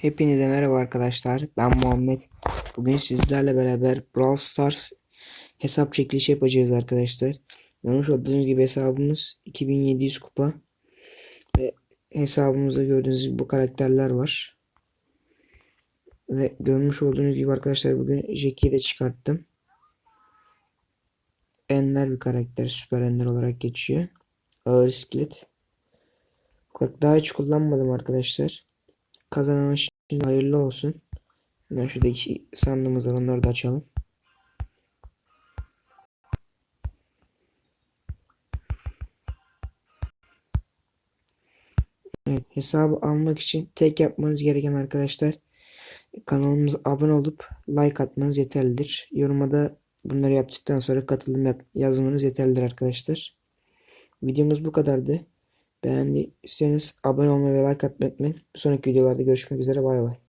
Hepinize merhaba arkadaşlar. Ben Muhammed. Bugün sizlerle beraber Brawl Stars hesap çekilişi yapacağız arkadaşlar. Görmüş olduğunuz gibi hesabımız 2700 kupa. Ve hesabımızda gördüğünüz gibi bu karakterler var. Ve görmüş olduğunuz gibi arkadaşlar bugün Jackie'yi de çıkarttım. Ender bir karakter. Süper Ender olarak geçiyor. Ağır iskelet. Daha hiç kullanmadım arkadaşlar. Kazanan şimdi hayırlı olsun. Ben şurada iki sandığımız var onları da açalım. Evet, hesabı almak için tek yapmanız gereken arkadaşlar kanalımıza abone olup like atmanız yeterlidir. Yoruma da bunları yaptıktan sonra katılım yaz- yazmanız yeterlidir arkadaşlar. Videomuz bu kadardı. Beğendiyseniz abone olmayı ve like atmayı unutmayın. Bir sonraki videolarda görüşmek üzere. Bay bay.